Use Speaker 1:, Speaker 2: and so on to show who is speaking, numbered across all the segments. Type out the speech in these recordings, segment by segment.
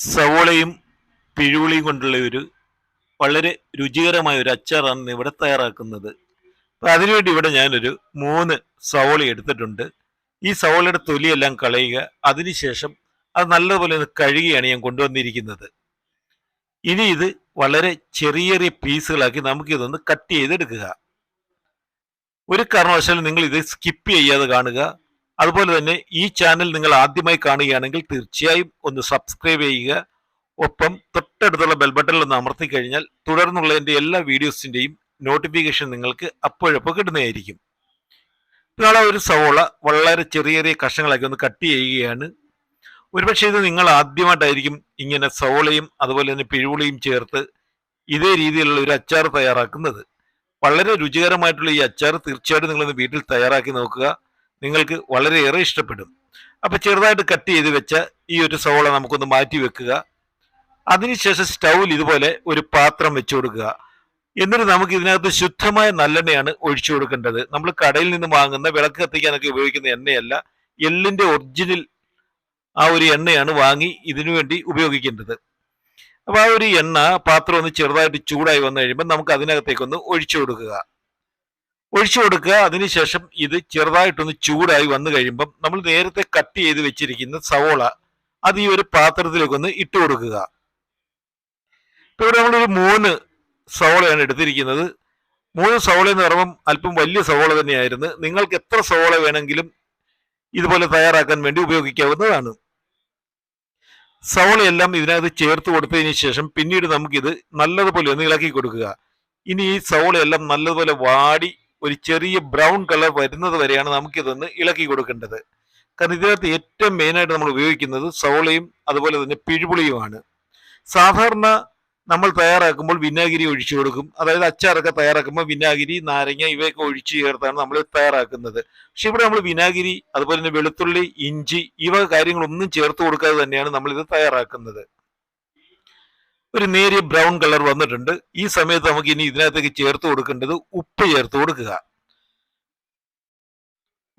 Speaker 1: സവോളയും പിഴുവിളിയും കൊണ്ടുള്ള ഒരു വളരെ രുചികരമായ ഒരു അച്ചാറാണ് ഇവിടെ തയ്യാറാക്കുന്നത്. അപ്പം അതിനുവേണ്ടി ഇവിടെ ഞാനൊരു മൂന്ന് സവോള എടുത്തിട്ടുണ്ട്. ഈ സവോളയുടെ തൊലിയെല്ലാം കളയുക. അതിനുശേഷം അത് നല്ലതുപോലെ ഒന്ന് കഴുകിയാണ് ഞാൻ കൊണ്ടുവന്നിരിക്കുന്നത്. ഇനി ഇത് വളരെ ചെറിയ ചെറിയ പീസുകളാക്കി നമുക്കിതൊന്ന് കട്ട് ചെയ്തെടുക്കുക. ഒരു കാരണവശാലും നിങ്ങൾ ഇത് സ്കിപ്പ് ചെയ്യാതെ കാണുക. അതുപോലെ തന്നെ ഈ ചാനൽ നിങ്ങൾ ആദ്യമായി കാണുകയാണെങ്കിൽ തീർച്ചയായും ഒന്ന് സബ്സ്ക്രൈബ് ചെയ്യുക. ഒപ്പം തൊട്ടടുത്തുള്ള ബെൽ ബട്ടണിൽ ഒന്ന് അമർത്തി കഴിഞ്ഞാൽ തുടർന്നുള്ള എന്റെ എല്ലാ വീഡിയോസിന്റെയും നോട്ടിഫിക്കേഷൻ നിങ്ങൾക്ക് അപ്പോഴപ്പോൾ കിട്ടുന്നതായിരിക്കും. നാളെ ഒരു സവോള. വളരെ ചെറിയ ചെറിയ കഷ്ണങ്ങളാക്കി ഒന്ന് കട്ട് ചെയ്യുകയാണ്. ഒരുപക്ഷെ ഇത് നിങ്ങൾ ആദ്യമായിട്ടായിരിക്കും ഇങ്ങനെ സവോളയും അതുപോലെ തന്നെ പിഴുപുളിയും ചേർത്ത് ഇതേ രീതിയിലുള്ള ഒരു അച്ചാർ തയ്യാറാക്കുന്നത്. വളരെ രുചികരമായിട്ടുള്ള ഈ അച്ചാർ തീർച്ചയായിട്ടും നിങ്ങളൊന്ന് വീട്ടിൽ തയ്യാറാക്കി നോക്കുക. നിങ്ങൾക്ക് വളരെയേറെ ഇഷ്ടപ്പെടും. അപ്പൊ ചെറുതായിട്ട് കട്ട് ചെയ്ത് വെച്ച ഈ ഒരു സവോള നമുക്കൊന്ന് മാറ്റി വെക്കുക. അതിനുശേഷം സ്റ്റൗവിൽ ഇതുപോലെ ഒരു പാത്രം വെച്ചു കൊടുക്കുക. എന്നിട്ട് നമുക്ക് ഇതിനകത്ത് ശുദ്ധമായ നല്ലെണ്ണയാണ് ഒഴിച്ചു കൊടുക്കേണ്ടത്. നമ്മൾ കടയിൽ നിന്ന് വാങ്ങുന്ന വിളക്ക് കത്തിക്കാനൊക്കെ ഉപയോഗിക്കുന്ന എണ്ണയല്ല എല്ലിന്റെ ഒറിജിനൽ ആ ഒരു എണ്ണയാണ് വാങ്ങി ഇതിനു വേണ്ടി ഉപയോഗിക്കേണ്ടത്. അപ്പൊ ആ ഒരു എണ്ണ പാത്രം ഒന്ന് ചെറുതായിട്ട് ചൂടായി വന്നു കഴിയുമ്പോൾ നമുക്ക് അതിനകത്തേക്കൊന്ന് ഒഴിച്ചു കൊടുക്കുക. ഒഴിച്ചു കൊടുക്കുക. അതിനുശേഷം ഇത് ചെറുതായിട്ടൊന്ന് ചൂടായി വന്നു കഴിയുമ്പം നമ്മൾ നേരത്തെ കട്ട് ചെയ്ത് വെച്ചിരിക്കുന്ന സവോള അത് ഈ ഒരു പാത്രത്തിലേക്ക് ഒന്ന് ഇട്ട് കൊടുക്കുക. ഇപ്പൊ ഇവിടെ നമ്മളൊരു മൂന്ന് സവോളയാണ് എടുത്തിരിക്കുന്നത്. മൂന്ന് സവോള എന്ന് പറയുമ്പം അല്പം വലിയ സവോള തന്നെയായിരുന്നു. നിങ്ങൾക്ക് എത്ര സവോള വേണമെങ്കിലും ഇതുപോലെ തയ്യാറാക്കാൻ വേണ്ടി ഉപയോഗിക്കാവുന്നതാണ്. സവോളയെല്ലാം ഇതിനകത്ത് ചേർത്ത് കൊടുത്തതിന് ശേഷം പിന്നീട് നമുക്കിത് നല്ലതുപോലെ ഒന്ന് ഇളക്കി കൊടുക്കുക. ഇനി ഈ സവോളയെല്ലാം നല്ലതുപോലെ വാടി ഒരു ചെറിയ ബ്രൗൺ കളർ വരുന്നത് വരെയാണ് നമുക്കിതൊന്ന് ഇളക്കി കൊടുക്കേണ്ടത്. കാരണം ഇതിനകത്ത് ഏറ്റവും മെയിനായിട്ട് നമ്മൾ ഉപയോഗിക്കുന്നത് സവോളയും അതുപോലെ തന്നെ പിഴുപുളിയുമാണ്. സാധാരണ നമ്മൾ തയ്യാറാക്കുമ്പോൾ വിനാഗിരി ഒഴിച്ചു കൊടുക്കും. അതായത് അച്ചാറൊക്കെ തയ്യാറാക്കുമ്പോൾ വിനാഗിരി നാരങ്ങ ഇവയൊക്കെ ഒഴിച്ചു ചേർത്താണ് നമ്മൾ തയ്യാറാക്കുന്നത്. പക്ഷെ ഇവിടെ നമ്മൾ വിനാഗിരി അതുപോലെ തന്നെ വെളുത്തുള്ളി ഇഞ്ചി ഇവ കാര്യങ്ങളൊന്നും ചേർത്ത് കൊടുക്കാതെ തന്നെയാണ് നമ്മൾ ഇത് തയ്യാറാക്കുന്നത്. ഒരു നേരിയ ബ്രൗൺ കളർ വന്നിട്ടുണ്ട്. ഈ സമയത്ത് നമുക്ക് ഇനി ഇതിനകത്തേക്ക് ചേർത്ത് കൊടുക്കേണ്ടത് ഉപ്പ് ചേർത്ത് കൊടുക്കുക.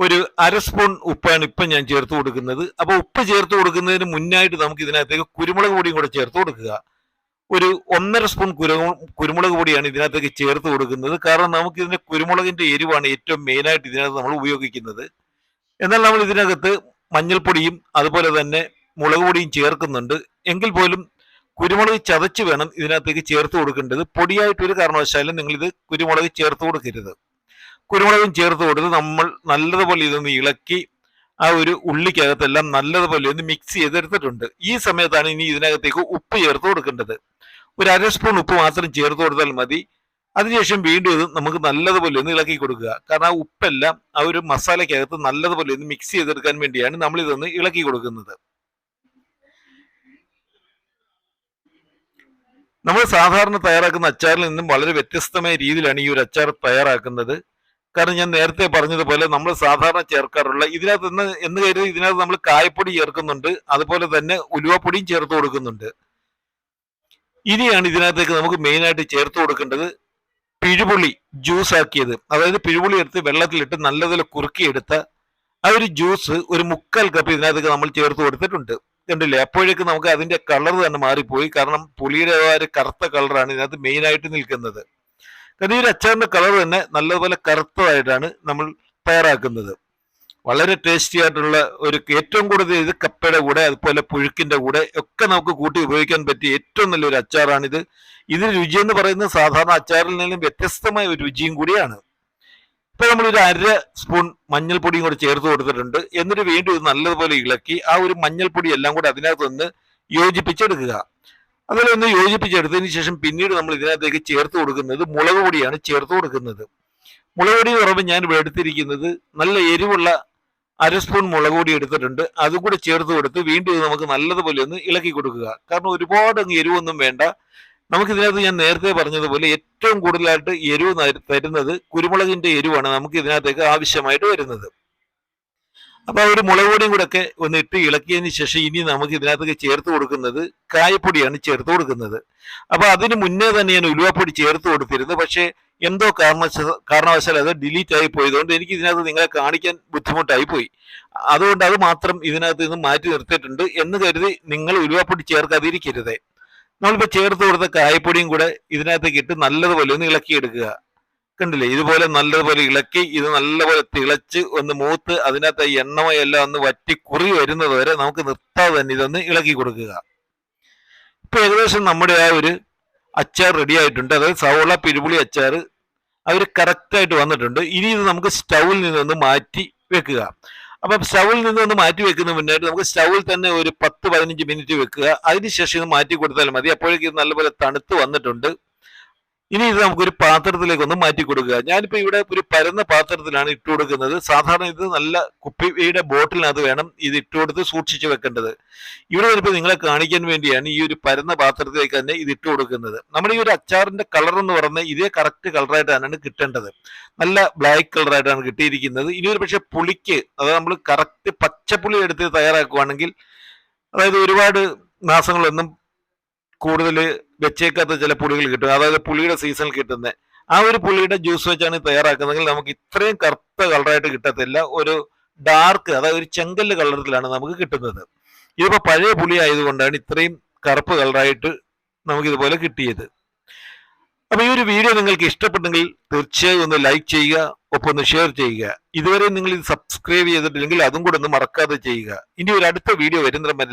Speaker 1: ഒരു അര സ്പൂൺ ഉപ്പാണ് ഇപ്പം ഞാൻ ചേർത്ത് കൊടുക്കുന്നത്. അപ്പോൾ ഉപ്പ് ചേർത്ത് കൊടുക്കുന്നതിന് മുന്നായിട്ട് നമുക്ക് ഇതിനകത്തേക്ക് കുരുമുളക് പൊടിയും കൂടെ ചേർത്ത് കൊടുക്കുക. ഒരു ഒന്നര സ്പൂൺ കുരു കുരുമുളക് പൊടിയാണ് ഇതിനകത്തേക്ക് ചേർത്ത് കൊടുക്കുന്നത്. കാരണം നമുക്ക് ഇതിന്റെ കുരുമുളകിന്റെ എരിവാണ് ഏറ്റവും മെയിനായിട്ട് ഇതിനകത്ത് നമ്മൾ ഉപയോഗിക്കുന്നത്. എന്നാൽ നമ്മൾ ഇതിനകത്ത് മഞ്ഞൾപ്പൊടിയും അതുപോലെ തന്നെ മുളക് പൊടിയും ചേർക്കുന്നുണ്ട്. എങ്കിൽ പോലും കുരുമുളക് ചതച്ച് വേണം ഇതിനകത്തേക്ക് ചേർത്ത് കൊടുക്കേണ്ടത്. പൊടിയായിട്ട് ഒരു കാരണവശാലും നിങ്ങൾ ഇത് കുരുമുളക് ചേർത്ത് കൊടുക്കരുത്. കുരുമുളകും ചേർത്ത് കൊടുത്ത് നമ്മൾ നല്ലതുപോലെ ഇതൊന്ന് ഇളക്കി ആ ഒരു ഉള്ളിക്കകത്തെല്ലാം നല്ലതുപോലെ ഒന്ന് മിക്സ് ചെയ്തെടുത്തിട്ടുണ്ട്. ഈ സമയത്താണ് ഇനി ഇതിനകത്തേക്ക് ഉപ്പ് ചേർത്ത് കൊടുക്കേണ്ടത്. ഒരു അര സ്പൂൺ ഉപ്പ് മാത്രം ചേർത്ത് കൊടുത്താൽ മതി. അതിനുശേഷം വീണ്ടും ഇത് നമുക്ക് നല്ലതുപോലെ ഒന്ന് ഇളക്കി കൊടുക്കുക. കാരണം ആ ഉപ്പെല്ലാം ആ ഒരു മസാലയ്ക്കകത്ത് നല്ലതുപോലെ ഒന്ന് മിക്സ് ചെയ്തെടുക്കാൻ വേണ്ടിയാണ് നമ്മൾ ഇതൊന്ന് ഇളക്കി കൊടുക്കുന്നത്. നമ്മൾ സാധാരണ തയ്യാറാക്കുന്ന അച്ചാറിൽ നിന്നും വളരെ വ്യത്യസ്തമായ രീതിയിലാണ് ഈ ഒരു അച്ചാർ തയ്യാറാക്കുന്നത്. കാരണം ഞാൻ നേരത്തെ പറഞ്ഞതുപോലെ നമ്മൾ സാധാരണ ചേർക്കാറുള്ള ഇതിനകത്ത് നിന്ന് എന്ന് കരുതി ഇതിനകത്ത് നമ്മൾ കായപ്പൊടി ചേർക്കുന്നുണ്ട്. അതുപോലെ തന്നെ ഉലുവപ്പൊടിയും ചേർത്ത് കൊടുക്കുന്നുണ്ട്. ഇനിയാണ് ഇതിനകത്തേക്ക് നമുക്ക് മെയിൻ ആയിട്ട് ചേർത്ത് കൊടുക്കേണ്ടത് പിഴുപുളി ജ്യൂസ് ആക്കിയത്. അതായത് പിഴുപുളി എടുത്ത് വെള്ളത്തിലിട്ട് നല്ലതുപോലെ കുറുക്കിയെടുത്ത ആ ഒരു ജ്യൂസ് ഒരു മുക്കാൽ കപ്പ് ഇതിനകത്തേക്ക് നമ്മൾ ചേർത്ത് കൊടുത്തിട്ടുണ്ട്. കണ്ടില്ലേ അപ്പോഴേക്ക് നമുക്ക് അതിന്റെ കളർ തന്നെ മാറിപ്പോയി. കാരണം പുളിയുടെ ആ ഒരു കറുത്ത കളറാണ് ഇതിനകത്ത് മെയിൻ ആയിട്ട് നിൽക്കുന്നത്. കാരണം ഈ ഒരു അച്ചാറിന്റെ കളർ തന്നെ നല്ലതുപോലെ കറുത്തതായിട്ടാണ് നമ്മൾ തയ്യാറാക്കുന്നത്. വളരെ ടേസ്റ്റി ആയിട്ടുള്ള ഒരു ഏറ്റവും കൂടുതൽ ഇത് കപ്പയുടെ കൂടെ അതുപോലെ പുഴുക്കിന്റെ കൂടെ ഒക്കെ നമുക്ക് കൂട്ടി ഉപയോഗിക്കാൻ പറ്റിയ ഏറ്റവും നല്ലൊരു അച്ചാറാണിത്. ഇതിന് എന്ന് പറയുന്നത് സാധാരണ അച്ചാറിൽ നിന്നും വ്യത്യസ്തമായ ഒരു രുചിയും കൂടിയാണ്. ഇപ്പൊ നമ്മൾ ഒരു അര സ്പൂൺ മഞ്ഞൾപ്പൊടിയും കൂടെ ചേർത്ത് കൊടുത്തിട്ടുണ്ട്. എന്നിട്ട് വീണ്ടും ഇത് നല്ലതുപോലെ ഇളക്കി ആ ഒരു മഞ്ഞൾപ്പൊടി എല്ലാം കൂടെ അതിനകത്തൊന്ന് യോജിപ്പിച്ചെടുക്കുക. അതുപോലെ ഒന്ന് യോജിപ്പിച്ചെടുത്തതിന് ശേഷം പിന്നീട് നമ്മൾ ഇതിനകത്തേക്ക് ചേർത്ത് കൊടുക്കുന്നത് മുളക് പൊടിയാണ് ചേർത്ത് കൊടുക്കുന്നത്. മുളക് പൊടി എന്ന് പറയുമ്പോൾ ഞാൻ ഇവിടെ എടുത്തിരിക്കുന്നത് നല്ല എരിവുള്ള അര സ്പൂൺ മുളക് പൊടി എടുത്തിട്ടുണ്ട്. അതും കൂടെ ചേർത്ത് കൊടുത്ത് വീണ്ടും നമുക്ക് നല്ലതുപോലെ ഒന്ന് ഇളക്കി കൊടുക്കുക. കാരണം ഒരുപാട് അങ്ങ് എരിവൊന്നും വേണ്ട. നമുക്ക് ഇതിനകത്ത് ഞാൻ നേരത്തെ പറഞ്ഞതുപോലെ ഏറ്റവും കൂടുതലായിട്ട് എരിവ് തരുന്നത് കുരുമുളകിന്റെ എരിവാണ് നമുക്ക് ഇതിനകത്തേക്ക് ആവശ്യമായിട്ട് വരുന്നത്. അപ്പൊ ആ ഒരു മുളക് പൊടിയും കൂടെ ഒക്കെ ഒന്ന് ഇട്ട് ഇളക്കിയതിന് ശേഷം ഇനി നമുക്ക് ഇതിനകത്തേക്ക് ചേർത്ത് കൊടുക്കുന്നത് കായപ്പൊടിയാണ് ചേർത്ത് കൊടുക്കുന്നത്. അപ്പൊ അതിന് മുന്നേ തന്നെ ഞാൻ ഉലുവാപ്പൊടി ചേർത്ത് കൊടുത്തിരുന്നു. പക്ഷേ എന്തോ കാരണ കാരണവശാൽ അത് ഡിലീറ്റ് ആയി പോയതുകൊണ്ട് എനിക്ക് ഇതിനകത്ത് നിങ്ങളെ കാണിക്കാൻ ബുദ്ധിമുട്ടായി പോയി. അതുകൊണ്ട് അത് മാത്രം ഇതിനകത്ത് നിന്ന് മാറ്റി നിർത്തിയിട്ടുണ്ട് എന്ന് കരുതി നിങ്ങൾ ഉലുവാപ്പൊടി ചേർക്കാതിരിക്കരുത്. നമ്മളിപ്പോൾ ചേർത്ത് കൊടുത്ത കായപ്പൊടിയും കൂടെ ഇതിനകത്തേക്ക് ഇട്ട് നല്ലതുപോലെ ഒന്ന് ഇളക്കിയെടുക്കുക. കണ്ടില്ലേ? ഇതുപോലെ നല്ലതുപോലെ ഇളക്കി ഇത് നല്ലപോലെ തിളച്ച് ഒന്ന് മൂത്ത് അതിനകത്ത് എണ്ണമയെല്ലാം ഒന്ന് വറ്റി കുറി വരുന്നത് വരെ നമുക്ക് നിർത്താതെ തന്നെ ഇതൊന്ന് ഇളക്കി കൊടുക്കുക. ഇപ്പൊ ഏകദേശം നമ്മുടെ ആ ഒരു അച്ചാർ റെഡി ആയിട്ടുണ്ട്. അതായത് സവോള പിരിപുളി അച്ചാർ അവർ കറക്റ്റായിട്ട് വന്നിട്ടുണ്ട്. ഇനി ഇത് നമുക്ക് സ്റ്റൗവിൽ നിന്നൊന്ന് മാറ്റി വെക്കുക. അപ്പം സ്റ്റൗവിൽ നിന്നൊന്ന് മാറ്റി വെക്കുന്ന മുന്നായിട്ട് നമുക്ക് സ്റ്റൗവിൽ തന്നെ ഒരു പത്ത് പതിനഞ്ച് മിനിറ്റ് വെക്കുക. അതിനുശേഷം ഇത് മാറ്റി കൊടുത്താൽ മതി. അപ്പോഴേക്കും നല്ലപോലെ തണുത്ത് വന്നിട്ടുണ്ട്. ഇനി ഇത് നമുക്കൊരു പാത്രത്തിലേക്ക് ഒന്ന് മാറ്റി കൊടുക്കുക. ഞാനിപ്പോ ഇവിടെ ഒരു പരന്ന പാത്രത്തിലാണ് ഇട്ടു കൊടുക്കുന്നത്. സാധാരണ ഇത് നല്ല കുപ്പിയുടെ ബോട്ടിലിനകത്ത് വേണം ഇത് ഇട്ടു കൊടുത്ത് സൂക്ഷിച്ചു വെക്കേണ്ടത്. ഇവിടെ വരുമ്പോൾ നിങ്ങളെ കാണിക്കാൻ വേണ്ടിയാണ് ഈ ഒരു പരന്ന പാത്രത്തിലേക്ക് തന്നെ ഇത് ഇട്ടു കൊടുക്കുന്നത്. നമ്മുടെ ഈ ഒരു അച്ചാറിന്റെ കളർ എന്ന് പറഞ്ഞാൽ ഇതേ കറക്റ്റ് കളറായിട്ടാണ് കിട്ടേണ്ടത്. നല്ല ബ്ലാക്ക് കളറായിട്ടാണ് കിട്ടിയിരിക്കുന്നത്. ഇനി ഒരു പക്ഷെ പുളിക്ക് അതായത് നമ്മൾ കറക്റ്റ് പച്ചപ്പുളി എടുത്ത് തയ്യാറാക്കുകയാണെങ്കിൽ അതായത് ഒരുപാട് മാസങ്ങളൊന്നും കൂടുതൽ വെച്ചേക്കാത്ത ചില പുളികൾ കിട്ടും. അതായത് പുളിയുടെ സീസണിൽ കിട്ടുന്ന ആ ഒരു പുളിയുടെ ജ്യൂസ് വെച്ചാണ് തയ്യാറാക്കുന്നതെങ്കിൽ നമുക്ക് ഇത്രയും കറുത്ത കളറായിട്ട് കിട്ടത്തില്ല. ഒരു ഡാർക്ക് അതായത് ഒരു ചെങ്കല്ല് കളറിലാണ് നമുക്ക് കിട്ടുന്നത്. ഇതിപ്പോൾ പഴയ പുളി ആയതുകൊണ്ടാണ് ഇത്രയും കറുപ്പ് കളറായിട്ട് നമുക്ക് ഇതുപോലെ കിട്ടിയത്. അപ്പോൾ ഈ ഒരു വീഡിയോ നിങ്ങൾക്ക് ഇഷ്ടപ്പെട്ടെങ്കിൽ തീർച്ചയായും ഒന്ന് ലൈക്ക് ചെയ്യുക ഒപ്പം ഒന്ന് ഷെയർ ചെയ്യുക. ഇതുവരെ നിങ്ങൾ ഇത് സബ്സ്ക്രൈബ് ചെയ്തിട്ടില്ലെങ്കിൽ അതും കൂടെ ഒന്ന് മറക്കാതെ ചെയ്യുക. ഇനി ഒരു അടുത്ത വീഡിയോ വരുന്നതിന് വരെ